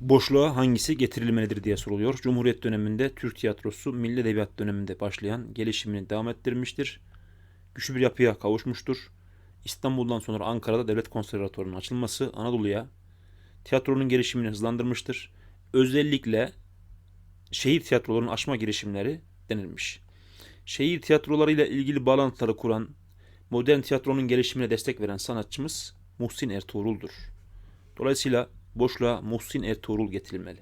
Boşluğa hangisi getirilmelidir diye soruluyor. Cumhuriyet döneminde Türk tiyatrosu Milli Edebiyat döneminde başlayan gelişimini devam ettirmiştir. Güçlü bir yapıya kavuşmuştur. İstanbul'dan sonra Ankara'da Devlet Konservatuvarı'nın açılması Anadolu'ya tiyatronun gelişimini hızlandırmıştır. Özellikle şehir tiyatrolarının açma girişimleri denilmiş. Şehir tiyatrolarıyla ilgili bağlantıları kuran, modern tiyatronun gelişimine destek veren sanatçımız Muhsin Ertuğrul'dur. Dolayısıyla boşluğa Muhsin Ertuğrul getirilmeli.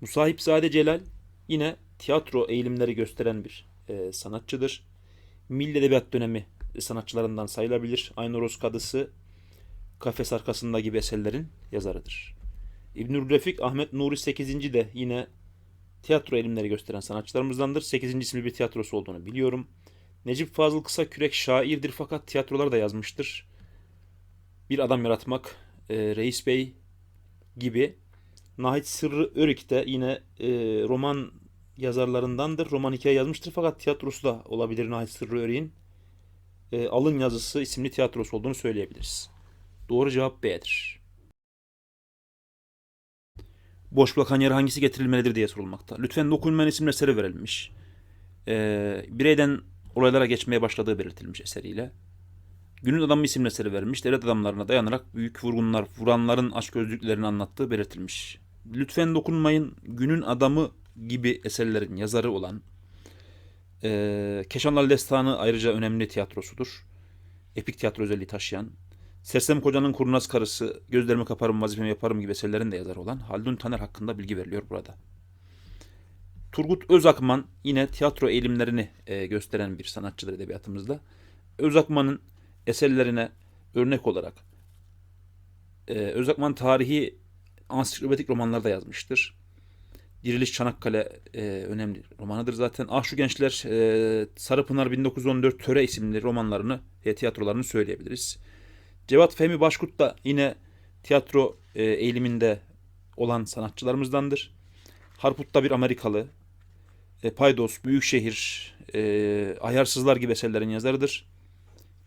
Musahipzade Celal yine tiyatro eğilimleri gösteren bir e, sanatçıdır. Milli Edebiyat dönemi sanatçılarından sayılabilir. Aynur Kadısı, Kafes Arkasında gibi eserlerin yazarıdır. İbnül Refik Ahmet Nuri 8. de yine tiyatro eğilimleri gösteren sanatçılarımızdandır. 8. isimli bir tiyatrosu olduğunu biliyorum. Necip Fazıl Kısa Kürek şairdir fakat tiyatrolar da yazmıştır. Bir Adam Yaratmak, e, Reis Bey gibi. Nahit Sırrı Örük de yine e, roman yazarlarındandır. Roman hikaye yazmıştır fakat tiyatrosu da olabilir Nahit Sırrı Örük'ün. E, Alın Yazısı isimli tiyatrosu olduğunu söyleyebiliriz. Doğru cevap B'dir. Boş bırakan yere hangisi getirilmelidir diye sorulmakta. Lütfen dokunmayan isimler eseri verilmiş. E, bireyden olaylara geçmeye başladığı belirtilmiş eseriyle. Günün Adamı isimli eseri verilmiş. Devlet adamlarına dayanarak büyük vurgunlar, vuranların açgözlüklerini anlattığı belirtilmiş. Lütfen dokunmayın Günün Adamı gibi eserlerin yazarı olan e, Keşanlar Destanı ayrıca önemli tiyatrosudur. Epik tiyatro özelliği taşıyan. Sersem Koca'nın Kurnaz Karısı, Gözlerimi Kaparım, Vazifemi Yaparım gibi eserlerin de yazarı olan Haldun Taner hakkında bilgi veriliyor burada. Turgut Özakman yine tiyatro eğilimlerini e, gösteren bir sanatçıdır edebiyatımızda. Özakman'ın eserlerine örnek olarak e, Özakman tarihi ansiklopedik romanlar da yazmıştır. Diriliş Çanakkale e, önemli romanıdır zaten. Ah şu gençler e, Sarıpınar 1914 Töre isimli romanlarını e, tiyatrolarını söyleyebiliriz. Cevat Fehmi Başkurt da yine tiyatro e, eğiliminde olan sanatçılarımızdandır. Harput'ta bir Amerikalı, e, Paydos, Büyükşehir, e, Ayarsızlar gibi eserlerin yazarıdır.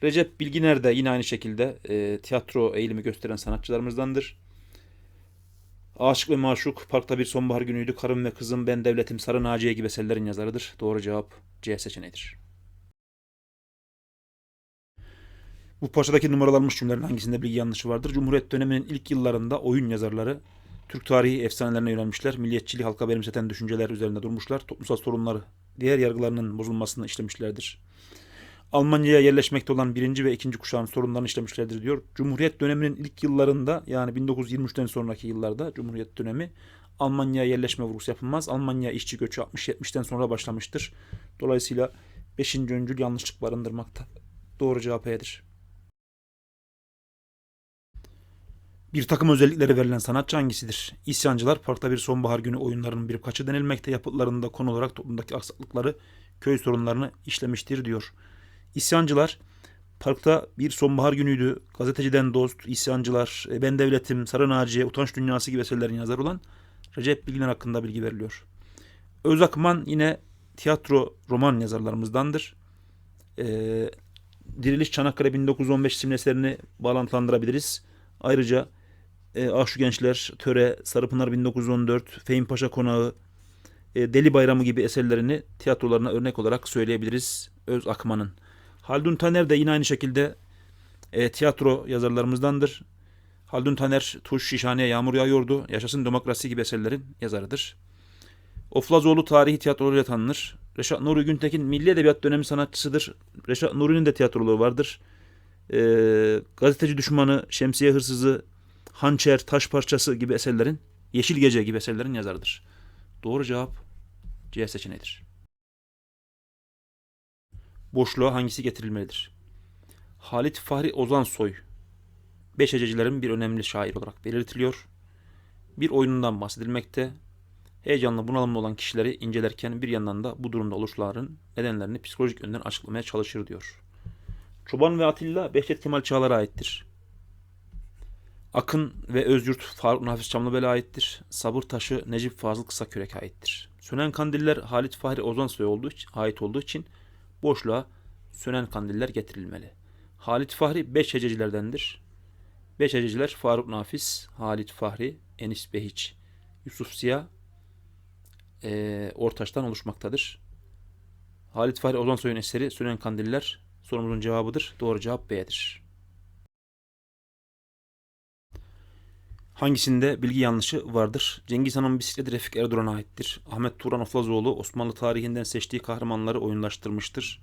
Recep Bilginer de yine aynı şekilde e, tiyatro eğilimi gösteren sanatçılarımızdandır. Aşık ve Maşuk, Parkta Bir Sonbahar Günüydü, Karım ve Kızım, Ben Devletim, Sarı Naciye gibi eserlerin yazarıdır. Doğru cevap C seçeneğidir. Bu parçadaki numaralanmış cümlelerin hangisinde bilgi yanlışı vardır? Cumhuriyet döneminin ilk yıllarında oyun yazarları Türk tarihi efsanelerine yönelmişler. Milliyetçiliği halka benimseten düşünceler üzerinde durmuşlar. Toplumsal sorunları, diğer yargılarının bozulmasını işlemişlerdir. Almanya'ya yerleşmekte olan birinci ve ikinci kuşağın sorunlarını işlemişlerdir diyor. Cumhuriyet döneminin ilk yıllarında yani 1923'ten sonraki yıllarda Cumhuriyet dönemi Almanya'ya yerleşme vurgusu yapılmaz. Almanya işçi göçü 60-70'ten sonra başlamıştır. Dolayısıyla 5. öncül yanlışlık barındırmakta. Doğru cevap E'dir. Bir takım özellikleri verilen sanatçı hangisidir? İsyancılar Parkta Bir Sonbahar Günü oyunlarının bir kaçı denilmekte yapıtlarında konu olarak toplumdaki aksaklıkları, köy sorunlarını işlemiştir diyor. İsyancılar Parkta bir sonbahar günüydü. Gazeteciden dost, isyancılar, e, ben devletim, Sarı Naciye, Utanç Dünyası gibi eserlerin yazarı olan Recep Bilginer hakkında bilgi veriliyor. Özakman yine tiyatro roman yazarlarımızdandır. Ee, Diriliş Çanakkale 1915 isimli eserini bağlantılandırabiliriz. Ayrıca e, Ah Şu Gençler, Töre, Sarıpınar 1914, Fehim Paşa Konağı, e, Deli Bayramı gibi eserlerini tiyatrolarına örnek olarak söyleyebiliriz Öz Akman'ın. Haldun Taner de yine aynı şekilde e, tiyatro yazarlarımızdandır. Haldun Taner, Tuş Şişhane'ye Yağmur Yağıyordu, Yaşasın Demokrasi gibi eserlerin yazarıdır. Oflazoğlu tarihi tiyatrolarıyla tanınır. Reşat Nuri Güntekin milli edebiyat dönemi sanatçısıdır. Reşat Nuri'nin de tiyatroluğu vardır. E, gazeteci düşmanı, şemsiye hırsızı, hançer, taş parçası gibi eserlerin, Yeşil Gece gibi eserlerin yazarıdır. Doğru cevap C seçeneğidir. Boşluğa hangisi getirilmelidir? Halit Fahri Ozansoy, beş hececilerin bir önemli şair olarak belirtiliyor. Bir oyunundan bahsedilmekte. Heyecanlı bunalımlı olan kişileri incelerken bir yandan da bu durumda oluşların nedenlerini psikolojik yönden açıklamaya çalışır diyor. Çoban ve Atilla Behçet Kemal Çağlar'a aittir. Akın ve Özyurt Faruk Nafiz Çamlıbel'e aittir. Sabır Taşı Necip Fazıl Kısakürek'e aittir. Sönen Kandiller Halit Fahri Ozansoy'a olduğu, ait olduğu için boşluğa sönen kandiller getirilmeli. Halit Fahri beş hececilerdendir. Beş hececiler Faruk Nafiz, Halit Fahri, Enis Behiç, Yusuf Ziya, e, Ortaç'tan oluşmaktadır. Halit Fahri Ozansoy'un eseri Sönen Kandiller sorumuzun cevabıdır. Doğru cevap B'dir. Hangisinde bilgi yanlışı vardır? Cengiz Han'ın bisikleti Refik Erdoğan'a aittir. Ahmet Turan Oflazoğlu Osmanlı tarihinden seçtiği kahramanları oyunlaştırmıştır.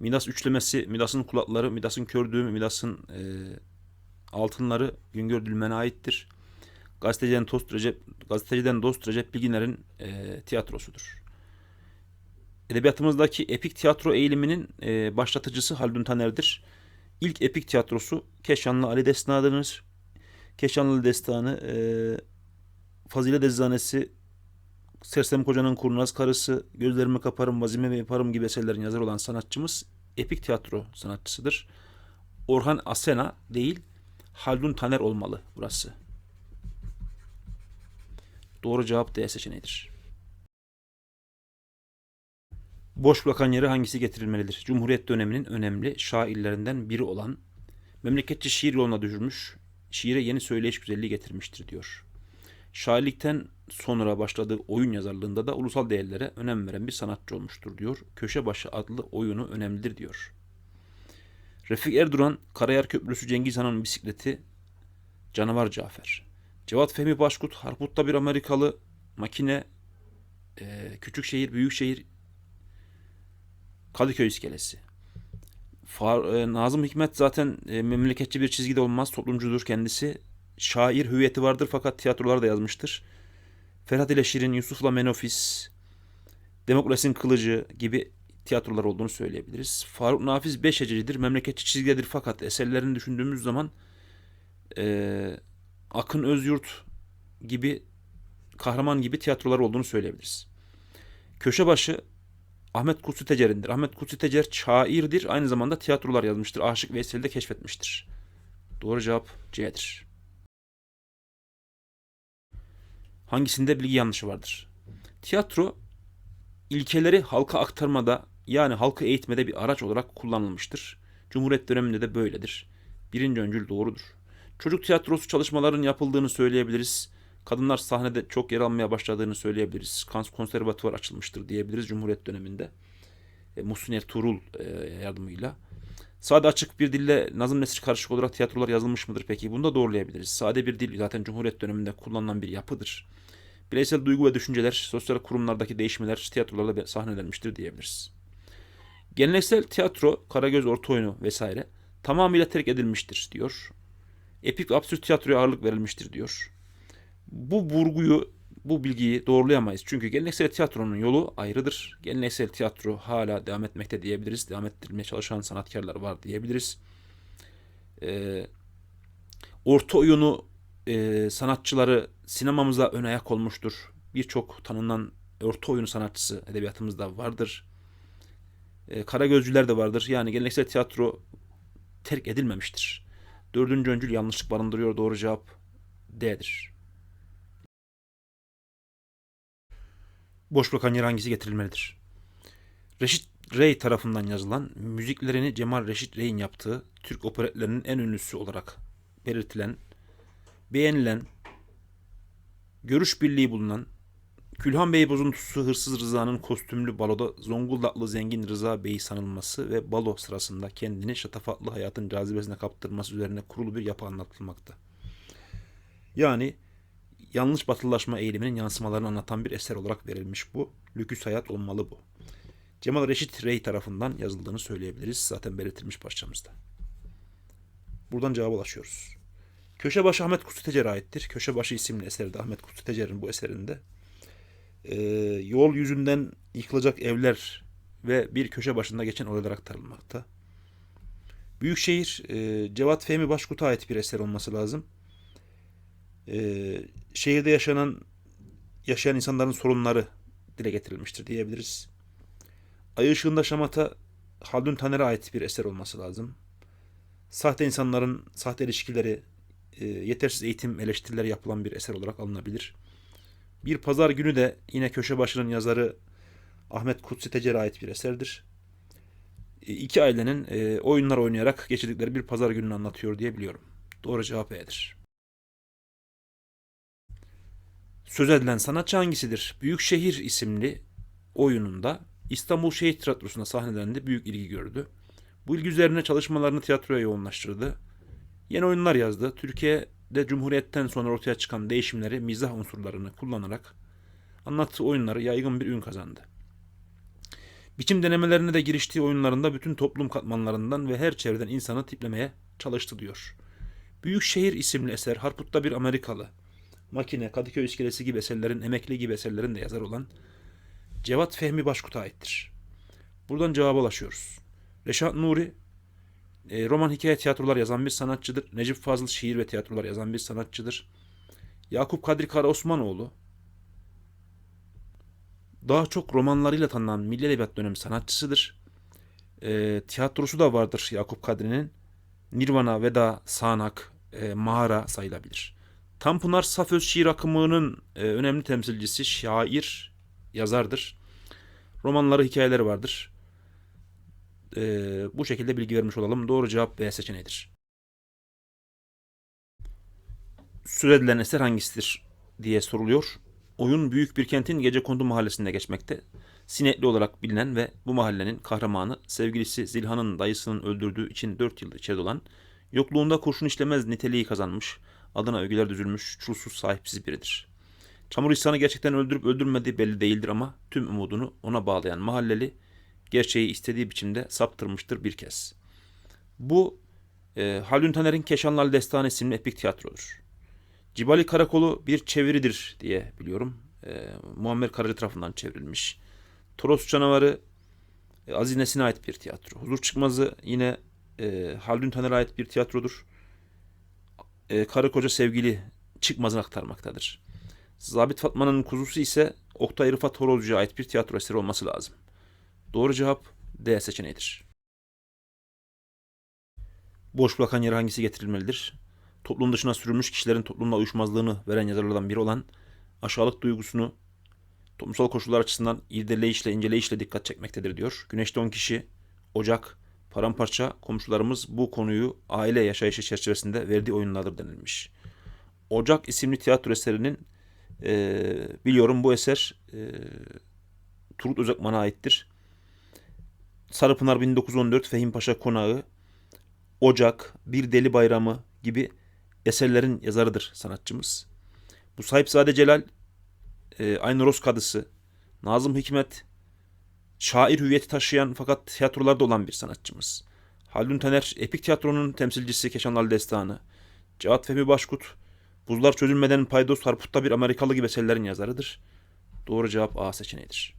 Midas üçlemesi, Midas'ın kulakları, Midas'ın kördüğü, Midas'ın e, altınları Güngör Dülmen'e aittir. Gazeteciden Dost Recep, gazeteciden Dost Recep Bilginer'in e, tiyatrosudur. Edebiyatımızdaki epik tiyatro eğiliminin e, başlatıcısı Haldun Taner'dir. İlk epik tiyatrosu Keşanlı Ali Destanı'dır. Keşanlı Destanı, e, Fazilet Eczanesi, Sersem Koca'nın Kurnaz Karısı, Gözlerimi Kaparım, Vazimemi Yaparım gibi eserlerin yazarı olan sanatçımız epik tiyatro sanatçısıdır. Orhan Asena değil, Haldun Taner olmalı burası. Doğru cevap D seçeneğidir. Boş bırakan yere hangisi getirilmelidir? Cumhuriyet döneminin önemli şairlerinden biri olan memleketçi şiir yoluna düşürmüş, şiire yeni söyleyiş güzelliği getirmiştir diyor. Şairlikten sonra başladığı oyun yazarlığında da ulusal değerlere önem veren bir sanatçı olmuştur diyor. Köşebaşı adlı oyunu önemlidir diyor. Refik Erduran, Karayar Köprüsü Cengiz Han'ın bisikleti, Canavar Cafer. Cevat Fehmi Başkut, Harput'ta bir Amerikalı, Makine, e, Küçük Şehir, Büyük Şehir, Kadıköy iskelesi. Far, e, Nazım Hikmet zaten e, memleketçi bir çizgide olmaz, toplumcudur kendisi. Şair hüviyeti vardır fakat tiyatrolar da yazmıştır. Ferhat ile Şirin, Yusuf'la Menofis, Demokrasinin Kılıcı gibi tiyatrolar olduğunu söyleyebiliriz. Faruk Nafiz beş hecelidir, memleketçi çizgidedir fakat eserlerini düşündüğümüz zaman e, Akın Özyurt gibi kahraman gibi tiyatrolar olduğunu söyleyebiliriz. Köşebaşı Ahmet Kutsi Tecer'indir. Ahmet Kutsi Tecer şairdir. Aynı zamanda tiyatrolar yazmıştır. Aşık Veysel'i de keşfetmiştir. Doğru cevap C'dir. Hangisinde bilgi yanlışı vardır? Tiyatro ilkeleri halka aktarmada yani halkı eğitmede bir araç olarak kullanılmıştır. Cumhuriyet döneminde de böyledir. Birinci öncül doğrudur. Çocuk tiyatrosu çalışmaların yapıldığını söyleyebiliriz. Kadınlar sahnede çok yer almaya başladığını söyleyebiliriz. Kans konservatuvar açılmıştır diyebiliriz Cumhuriyet döneminde. E, Muhsin Ertuğrul e, yardımıyla. Sade açık bir dille nazım nesir karışık olarak tiyatrolar yazılmış mıdır peki? Bunu da doğrulayabiliriz. Sade bir dil zaten Cumhuriyet döneminde kullanılan bir yapıdır. Bireysel duygu ve düşünceler, sosyal kurumlardaki değişmeler tiyatrolarda sahnelenmiştir diyebiliriz. Geleneksel tiyatro, Karagöz orta oyunu vesaire tamamıyla terk edilmiştir diyor. Epik absürt tiyatroya ağırlık verilmiştir diyor. Bu vurguyu, bu bilgiyi doğrulayamayız. Çünkü geleneksel tiyatronun yolu ayrıdır. Geleneksel tiyatro hala devam etmekte diyebiliriz. Devam ettirmeye çalışan sanatkarlar var diyebiliriz. Ee, orta oyunu e, sanatçıları sinemamıza ön ayak olmuştur. Birçok tanınan orta oyunu sanatçısı edebiyatımızda vardır. E, Karagözcüler de vardır. Yani geleneksel tiyatro terk edilmemiştir. Dördüncü öncül yanlışlık barındırıyor. Doğru cevap D'dir. Boş bırakan yer hangisi getirilmelidir? Reşit Rey tarafından yazılan, müziklerini Cemal Reşit Rey'in yaptığı Türk operetlerinin en ünlüsü olarak belirtilen, beğenilen, görüş birliği bulunan, Külhan Bey bozuntusu Hırsız Rıza'nın kostümlü baloda Zonguldaklı zengin Rıza Bey'i sanılması ve balo sırasında kendini şatafatlı hayatın cazibesine kaptırması üzerine kurulu bir yapı anlatılmakta. Yani yanlış batılılaşma eğiliminin yansımalarını anlatan bir eser olarak verilmiş bu. Lüküs hayat olmalı bu. Cemal Reşit Rey tarafından yazıldığını söyleyebiliriz. Zaten belirtilmiş parçamızda. Buradan cevaba ulaşıyoruz. Köşebaşı Ahmet Kutsu Tecer'e aittir. Köşebaşı isimli eserde Ahmet Kutsu Tecer'in bu eserinde e, yol yüzünden yıkılacak evler ve bir köşe başında geçen olaylar aktarılmakta. Büyükşehir e, Cevat Fehmi Başkut'a ait bir eser olması lazım. E, şehirde yaşanan yaşayan insanların sorunları dile getirilmiştir diyebiliriz. Ay ışığında şamata Haldun Taner'e ait bir eser olması lazım. Sahte insanların sahte ilişkileri, e, yetersiz eğitim eleştirileri yapılan bir eser olarak alınabilir. Bir pazar günü de yine köşe başının yazarı Ahmet Kutsi Tecer'e ait bir eserdir. E, iki ailenin e, oyunlar oynayarak geçirdikleri bir pazar gününü anlatıyor diye biliyorum. Doğru cevap E'dir. Söz edilen sanatçı hangisidir? Büyükşehir isimli oyununda İstanbul Şehit Tiyatrosu'nda sahnelendi, büyük ilgi gördü. Bu ilgi üzerine çalışmalarını tiyatroya yoğunlaştırdı. Yeni oyunlar yazdı. Türkiye'de Cumhuriyet'ten sonra ortaya çıkan değişimleri, mizah unsurlarını kullanarak anlattığı oyunları yaygın bir ün kazandı. Biçim denemelerine de giriştiği oyunlarında bütün toplum katmanlarından ve her çevreden insanı tiplemeye çalıştı diyor. Büyükşehir isimli eser Harput'ta bir Amerikalı. Makine, Kadıköy İskelesi gibi eserlerin, Emekli gibi eserlerin de yazar olan Cevat Fehmi Başkut'a aittir. Buradan cevaba ulaşıyoruz. Reşat Nuri e, roman hikaye tiyatrolar yazan bir sanatçıdır. Necip Fazıl şiir ve tiyatrolar yazan bir sanatçıdır. Yakup Kadri Kara Osmanoğlu daha çok romanlarıyla tanınan Milli Edebiyat dönemi sanatçısıdır. E, tiyatrosu da vardır Yakup Kadri'nin. Nirvana, Veda, Sağanak, e, Mağara sayılabilir. Tanpınar Saföz şiir akımının e, önemli temsilcisi, şair, yazardır. Romanları, hikayeleri vardır. E, bu şekilde bilgi vermiş olalım. Doğru cevap B seçeneğidir. Söz edilen eser hangisidir diye soruluyor. Oyun büyük bir kentin gecekondu mahallesinde geçmekte. Sinekli olarak bilinen ve bu mahallenin kahramanı sevgilisi Zilhan'ın dayısının öldürdüğü için 4 yıl içeride olan, yokluğunda kurşun işlemez niteliği kazanmış, adına övgüler düzülmüş, çulsuz sahipsiz biridir. Çamur İhsan'ı gerçekten öldürüp öldürmediği belli değildir ama tüm umudunu ona bağlayan mahalleli gerçeği istediği biçimde saptırmıştır bir kez. Bu e, Haldun Taner'in Keşanlar Destanı isimli epik tiyatrodur. Cibali Karakolu bir çeviridir diye biliyorum. E, Muammer Karaca tarafından çevrilmiş. Toros Canavarı e, Aziz Nesin'e ait bir tiyatro. Huzur Çıkmazı yine e, Haldun Taner'e ait bir tiyatrodur. E, karı koca sevgili çıkmazını aktarmaktadır. Zabit Fatma'nın kuzusu ise Oktay Rıfat Horozcu'ya ait bir tiyatro eseri olması lazım. Doğru cevap D seçeneğidir. Boş bırakan yere hangisi getirilmelidir? Toplum dışına sürülmüş kişilerin toplumla uyuşmazlığını veren yazarlardan biri olan aşağılık duygusunu toplumsal koşullar açısından irdeleyişle, inceleyişle dikkat çekmektedir diyor. Güneşte 10 kişi, Ocak, Paramparça komşularımız bu konuyu aile yaşayışı çerçevesinde verdiği oyunlardır denilmiş. Ocak isimli tiyatro eserinin e, biliyorum bu eser e, Turgut Özakman'a aittir. Sarıpınar 1914, Fehim Paşa Konağı, Ocak, Bir Deli Bayramı gibi eserlerin yazarıdır sanatçımız. Bu Sahipzade Celal, e, Aynur Roz Kadısı, Nazım Hikmet, şair hüviyeti taşıyan fakat tiyatrolarda olan bir sanatçımız. Haldun Taner, epik tiyatronun temsilcisi Keşanlar Destanı, Cevat Fehmi Başkut, Buzlar Çözülmeden Paydos Harput'ta bir Amerikalı gibi eserlerin yazarıdır. Doğru cevap A seçeneğidir.